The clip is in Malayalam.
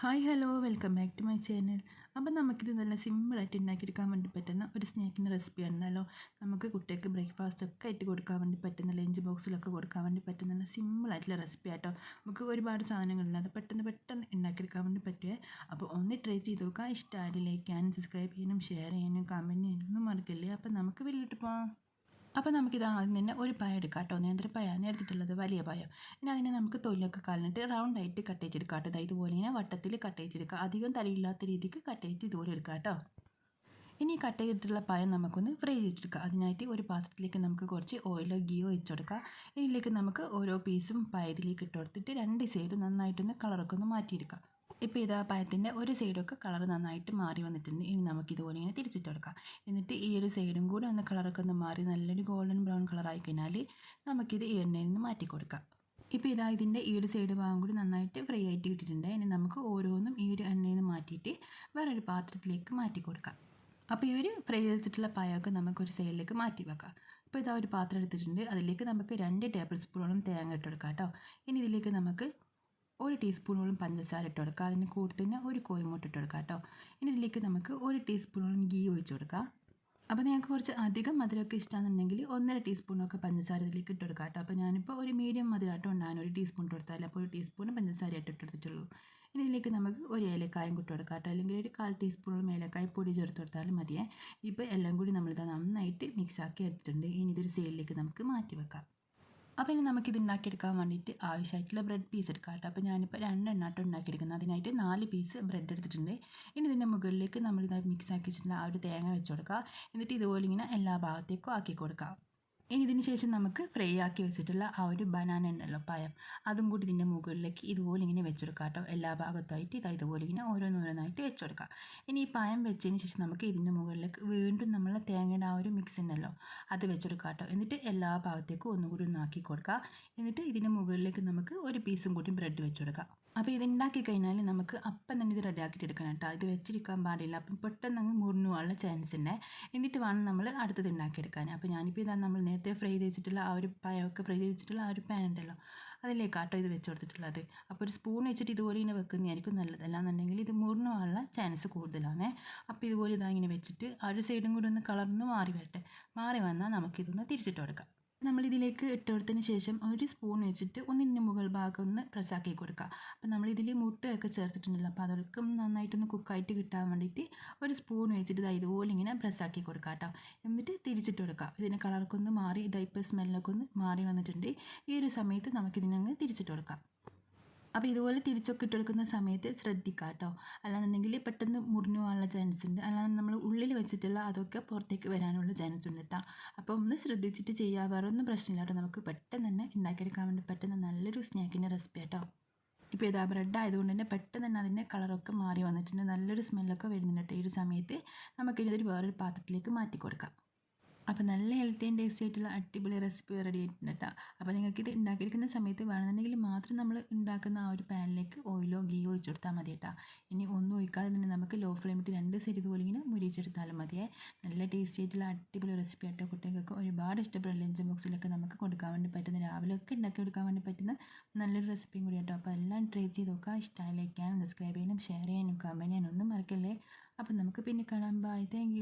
Hi hello welcome back to my channel അപ്പം നമുക്കിത് നല്ല സിമ്പിളായിട്ട് ഉണ്ടാക്കിയെടുക്കാൻ വേണ്ടി പറ്റുന്ന ഒരു സ്നാക്കിന്റെ റെസിപ്പി ആണല്ലോ. നമുക്ക് കുട്ടികൾക്ക് ബ്രേക്ക്ഫാസ്റ്റ് ഒക്കെ ആയിട്ട് കൊടുക്കാൻ വേണ്ടി പറ്റുന്ന ലഞ്ച് ബോക്സിലൊക്കെ കൊടുക്കാൻ വേണ്ടി പറ്റുന്ന നല്ല സിമ്പിളായിട്ടുള്ള റെസിപ്പി ആട്ടോ. നമുക്ക് ഒരുപാട് സാധനങ്ങളില്ലാതെ പെട്ടെന്ന് പെട്ടെന്ന് ഉണ്ടാക്കിയെടുക്കാൻ വേണ്ടി പറ്റുമേ അപ്പോൾ ഒന്ന് ട്രൈ ചെയ്ത് നോക്കാം. ഇഷ്ടമായി ലൈക്ക് ചെയ്യാനും സബ്സ്ക്രൈബ് ചെയ്യാനും ഷെയർ ചെയ്യാനും കമന്റ് ചെയ്യാനൊന്നും മറക്കല്ലേ. അപ്പം നമുക്ക് വീട്ടിലിട്ട് പോകാം അപ്പോൾ നമുക്കിത് ആദ്യം തന്നെ ഒരു പായ എടുക്കാം കേട്ടോ നേന്ത്രപ്പഴമാണ് എടുത്തിട്ടുള്ളത് വലിയ പായം ഇനി അതിനെ നമുക്ക് തൊല്ലൊക്കെ കളഞ്ഞിട്ട് റൗണ്ട് ആയിട്ട് കട്ട് ചെയ്തെടുക്കാം കേട്ടോ. ഇതുപോലെ ഇങ്ങനെ വട്ടത്തിൽ കട്ട് ചെയ്തെടുക്കുക അധികം തലയില്ലാത്ത രീതിക്ക് കട്ട് ചെയ്ത് ഇതുപോലെ എടുക്കാം കേട്ടോ. ഇനി കട്ട് ചെയ്തിട്ടുള്ള പഴം നമുക്കൊന്ന് ഫ്രൈ ചെയ്തെടുക്കുക അതിനായിട്ട് ഒരു പാത്രത്തിലേക്ക് നമുക്ക് കുറച്ച് ഓയിലോ ഗീയോ വെച്ചെടുക്കുക ഇതിലേക്ക് നമുക്ക് ഓരോ പീസും പഴത്തിലേക്ക് ഇട്ട് കൊടുത്തിട്ട് രണ്ട് സൈഡും നന്നായിട്ടൊന്ന് കളറൊക്കെ ഒന്ന് മാറ്റിയെടുക്കാം. ഇപ്പോൾ ഇതാ പഴത്തിന്റെ ഒരു സൈഡൊക്കെ കളർ നന്നായിട്ട് മാറി വന്നിട്ടുണ്ട്. ഇനി നമുക്ക് ഇതുപോലെ ഇങ്ങനെ തിരിച്ചിട്ട് കൊടുക്കാം എന്നിട്ട് ഈ ഒരു സൈഡും കൂടി ഒന്ന് കളറൊക്കെ ഒന്ന് മാറി നല്ലൊരു ഗോൾഡൻ ബ്രൗൺ കളറായി കഴിഞ്ഞാൽ നമുക്കിത് എണ്ണയിൽ നിന്ന് മാറ്റി കൊടുക്കാം. ഇപ്പോൾ ഇതാ ഇതിന്റെ ഈ ഒരു സൈഡ് ഭാഗം കൂടി നന്നായിട്ട് ഫ്രൈ ആയിട്ട് കിട്ടിയിട്ടുണ്ട്. ഇനി നമുക്ക് ഓരോന്നും ഈ ഒരു എണ്ണയിൽ നിന്ന് മാറ്റിയിട്ട് വേറൊരു പാത്രത്തിലേക്ക് മാറ്റി കൊടുക്കാം. അപ്പോൾ ഈ ഒരു ഫ്രൈ ചെയ്തിട്ടുള്ള പായൊക്കെ നമുക്കൊരു സൈഡിലേക്ക് മാറ്റി വെക്കാം. ഇപ്പോൾ ഇതാ ഒരു പാത്രം എടുത്തിട്ടുണ്ട്. അതിലേക്ക് നമുക്ക് രണ്ട് ടേബിൾ സ്പൂണോളം തേങ്ങ ഇട്ട് കൊടുക്കാം കേട്ടോ. ഇനി ഇതിലേക്ക് നമുക്ക് ഒരു ടീസ്പൂണോളം പഞ്ചസാര ഇട്ട് കൊടുക്കുക. അതിന് കൂടുതൽ തന്നെ ഒരു കോഴിമുട്ട ഇട്ട് കൊടുക്കുക കേട്ടോ. ഇനി ഇതിലേക്ക് നമുക്ക് ഒരു ടീസ്പൂണോളം ഗീ ഒഴിച്ച് കൊടുക്കുക അപ്പോൾ നിങ്ങൾക്ക് കുറച്ച് അധികം മധുരമൊക്കെ ഇഷ്ടമാണെന്നുണ്ടെങ്കിൽ ഒന്നര ടീസ്പൂണൊക്കെ പഞ്ചസാര ഇതിലേക്ക് ഇട്ട് കൊടുക്കുക കേട്ടോ. അപ്പോൾ ഞാനിപ്പോൾ ഒരു മീഡിയം മധുരമായിട്ട് ഉണ്ടാകാൻ ഒരു ടീസ്പൂൺ കൊടുത്താൽ അപ്പോൾ ഒരു ടീസ്പൂൺ പഞ്ചസാര ആയിട്ട് ഇട്ടെടുത്തിട്ടുള്ളൂ ഇനി ഇതിലേക്ക് നമുക്ക് ഒരു ഏലക്കായും കൂട്ടി കൊടുക്കാം കേട്ടോ. അല്ലെങ്കിൽ ഒരു കാൽ ടീസ്പൂണോളം ഏലക്കായ പൊടി ചേർത്ത് കൊടുത്താലും മതിയേ. ഇപ്പോൾ എല്ലാം കൂടി നമ്മളിത് നന്നായിട്ട് മിക്സാക്കി എടുത്തിട്ടുണ്ട്. ഇനി ഇതൊരു സൈഡിലേക്ക് നമുക്ക് മാറ്റി വെക്കാം. അപ്പോൾ ഇനി നമുക്കിത് ഉണ്ടാക്കിയെടുക്കാൻ വേണ്ടിയിട്ട് ആവശ്യമായിട്ടുള്ള ബ്രെഡ് പീസ് എടുക്കാം കേട്ടോ. അപ്പോൾ ഞാനിപ്പോൾ രണ്ടെണ്ണാട്ടം ഉണ്ടാക്കിയെടുക്കുന്നത്. അതിനായിട്ട് നാല് പീസ് ബ്രെഡ് എടുത്തിട്ടുണ്ട്. ഇനി ഇതിന്റെ മുകളിലേക്ക് നമ്മളിത് മിക്സ് ആക്കി വെച്ചിട്ടുള്ള ആ ഒരു തേങ്ങ വെച്ച് കൊടുക്കുക എന്നിട്ട് ഇതുപോലെ ഇങ്ങനെ എല്ലാ ഭാഗത്തേക്കും ആക്കി കൊടുക്കുക ഇനി ഇതിന് ശേഷം നമുക്ക് ഫ്രൈ ആക്കി വെച്ചിട്ടുള്ള ആ ഒരു ബനാന ഉണ്ടല്ലോ പഴം. അതും കൂടി ഇതിന്റെ മുകളിലേക്ക് ഇതുപോലെ ഇങ്ങനെ വെച്ചെടുക്കാം കേട്ടോ. എല്ലാ ഭാഗത്തായിട്ട് ഇതാ ഇതുപോലെ ഇങ്ങനെ ഓരോന്നോരോന്നായിട്ട് വെച്ചെടുക്കാം. ഇനി ഈ പഴം വെച്ചതിന് ശേഷം നമുക്ക് ഇതിന്റെ മുകളിലേക്ക് വീണ്ടും നമ്മളെ തേങ്ങയുടെ ആ ഒരു മിക്സ് ഉണ്ടല്ലോ അത് വെച്ചെടുക്കാം കേട്ടോ. എന്നിട്ട് എല്ലാ ഭാഗത്തേക്കും ഒന്നുകൂടി ഒന്ന് ആക്കി കൊടുക്കുക എന്നിട്ട് ഇതിന്റെ മുകളിലേക്ക് നമുക്ക് ഒരു പീസും കൂടി ബ്രെഡ് വെച്ചെടുക്കാം. അപ്പോൾ ഇത് ഉണ്ടാക്കി കഴിഞ്ഞാൽ നമുക്ക് അപ്പം തന്നെ ഇത് റെഡി ആക്കിയിട്ട് എടുക്കണം കേട്ടോ. ഇത് വെച്ചിരിക്കാൻ പാടില്ല. അപ്പം പെട്ടെന്ന് അങ്ങ് മുറിഞ്ഞു പോകാനുള്ള ചാൻസ് ഉണ്ട് എന്നിട്ട് വേണം നമ്മൾ അടുത്തത് ഉണ്ടാക്കിയെടുക്കാൻ അപ്പോൾ ഞാനിപ്പോൾ ഇതാണ് നമ്മൾ നേരത്തെ ഫ്രൈ ചെയ്തിട്ടുള്ള ആ ഒരു പയമൊക്കെ ഫ്രൈ ചെയ്തിട്ടുള്ള ആ ഒരു പാൻ ഉണ്ടല്ലോ. അതിലേക്കാട്ടോ ഇത് വെച്ച് കൊടുത്തിട്ടുള്ളത്. അപ്പോൾ ഒരു സ്പൂൺ വെച്ചിട്ട് ഇതുപോലെ ഇങ്ങനെ വെക്കുന്നതായിരിക്കും നല്ലത്. അല്ലാന്നുണ്ടെങ്കിൽ ഇത് മുറിഞ്ഞു പോകാനുള്ള ചാൻസ് കൂടുതലാണ് അപ്പോൾ ഇതുപോലെ ഇതാ ഇങ്ങനെ വെച്ചിട്ട് ആ ഒരു സൈഡും കൂടി ഒന്ന് കളർന്ന് മാറി വരട്ടെ. മാറി വന്നാൽ നമുക്കിതൊന്ന് തിരിച്ചിട്ട് കൊടുക്കാം. നമ്മളിതിലേക്ക് ഇതിലേക്ക് കൊടുത്തതിന് ശേഷം ഒരു സ്പൂൺ വെച്ചിട്ട് ഒന്നിന്റെ മുകൾ ഭാഗം ഒന്ന് പ്രസാക്കി കൊടുക്കുക അപ്പോൾ നമ്മൾ ഇതിൽ മുട്ടയൊക്കെ ചേർത്തിട്ടുണ്ടല്ലോ അപ്പോൾ അതൊക്കെ നന്നായിട്ടൊന്ന് കുക്കായിട്ട് കിട്ടാൻ വേണ്ടിയിട്ട് ഒരു സ്പൂൺ വെച്ചിട്ട് ഇതാ ഇതുപോലെ ഇങ്ങനെ പ്രസ്സാക്കി കൊടുക്കുക കേട്ടോ എന്നിട്ട് തിരിച്ചിട്ട് കൊടുക്കുക ഇതിന്റെ കളർക്കൊന്ന് മാറി ഇതായിപ്പോൾ സ്മെല്ലൊക്കെ ഒന്ന് മാറി വന്നിട്ടുണ്ട്. ഈ ഒരു സമയത്ത് നമുക്കിതിനങ്ങ് തിരിച്ചിട്ട് കൊടുക്കാം. അപ്പോൾ ഇതുപോലെ തിരിച്ചൊക്കെ ഇട്ടെടുക്കുന്ന സമയത്ത് ശ്രദ്ധിക്കുക കേട്ടോ അല്ലാന്നുണ്ടെങ്കിൽ പെട്ടെന്ന് മുറിഞ്ഞു പോകാനുള്ള ചാൻസ് ഉണ്ട്. അല്ലാതെ നമ്മൾ ഉള്ളിൽ വെച്ചിട്ടുള്ള അതൊക്കെ പുറത്തേക്ക് വരാനുള്ള ചാൻസ് ഉണ്ട് കേട്ടോ അപ്പോൾ ഒന്ന് ശ്രദ്ധിച്ചിട്ട് ചെയ്യുക വേറെ ഒന്നും പ്രശ്നമില്ല കേട്ടോ നമുക്ക് പെട്ടെന്ന് തന്നെ ഉണ്ടാക്കിയെടുക്കാൻ വേണ്ടി പറ്റുന്ന നല്ലൊരു സ്നാക്കിന്റെ റെസിപ്പി കേട്ടോ ഇപ്പോൾ ഇതാ ബ്രെഡ് ആയതുകൊണ്ട് തന്നെ പെട്ടെന്ന് തന്നെ അതിന്റെ കളറൊക്കെ മാറി വന്നിട്ടുണ്ട്. നല്ലൊരു സ്മെല്ലൊക്കെ വരുന്നുണ്ട് കേട്ടോ ഈ ഒരു സമയത്ത് നമുക്കിനി ഇതൊരു വേറൊരു പാത്രത്തിലേക്ക് മാറ്റി കൊടുക്കാം. അപ്പോൾ നല്ല ഹെൽത്തി ആൻഡ് ടേസ്റ്റി ആയിട്ടുള്ള അടിപൊളി റെസിപ്പി റെഡി ആയിട്ടുണ്ട് കേട്ടോ അപ്പോൾ നിങ്ങൾക്ക് ഇത് ഉണ്ടാക്കിയെടുക്കുന്ന സമയത്ത് വേണമെന്നുണ്ടെങ്കിൽ മാത്രം നമ്മൾ ഉണ്ടാക്കുന്ന ആ ഒരു പാനിലേക്ക് ഓയിലോ ഗീയോ ഒഴിച്ചു കൊടുത്താൽ മതി കേട്ടോ ഇനി ഒന്നും ഒഴിക്കാതെ തന്നെ നമുക്ക് ലോ ഫ്ലെയിമിട്ട് രണ്ട് സൈഡ് ഇതുപോലെ ഇങ്ങനെ മുരിച്ചെടുത്താലും മതിയേ. നല്ല ടേസ്റ്റി ആയിട്ടുള്ള അടിപൊളി റെസിപ്പി ആട്ടോ കുട്ടികൾക്ക് ഒരുപാട് ഇഷ്ടപ്പെടുന്ന ലഞ്ച് ബോക്സിലൊക്കെ നമുക്ക് കൊടുക്കാൻ വേണ്ടി പറ്റുന്ന രാവിലെ ഒക്കെ ഉണ്ടാക്കി കൊടുക്കാൻ വേണ്ടി പറ്റുന്ന നല്ലൊരു റെസിപ്പിയും കൂടി കേട്ടോ അപ്പോൾ എല്ലാം ട്രൈ ചെയ്ത് നോക്കുക ഇഷ്ടമായി ലൈക്ക് ചെയ്യാനും സബ്സ്ക്രൈബ് ചെയ്യാനും ഷെയർ ചെയ്യാനും കമന്റ് ചെയ്യാനും ഒന്നും മറക്കല്ലേ. അപ്പം നമുക്ക് പിന്നെ കാണാം. Bye thank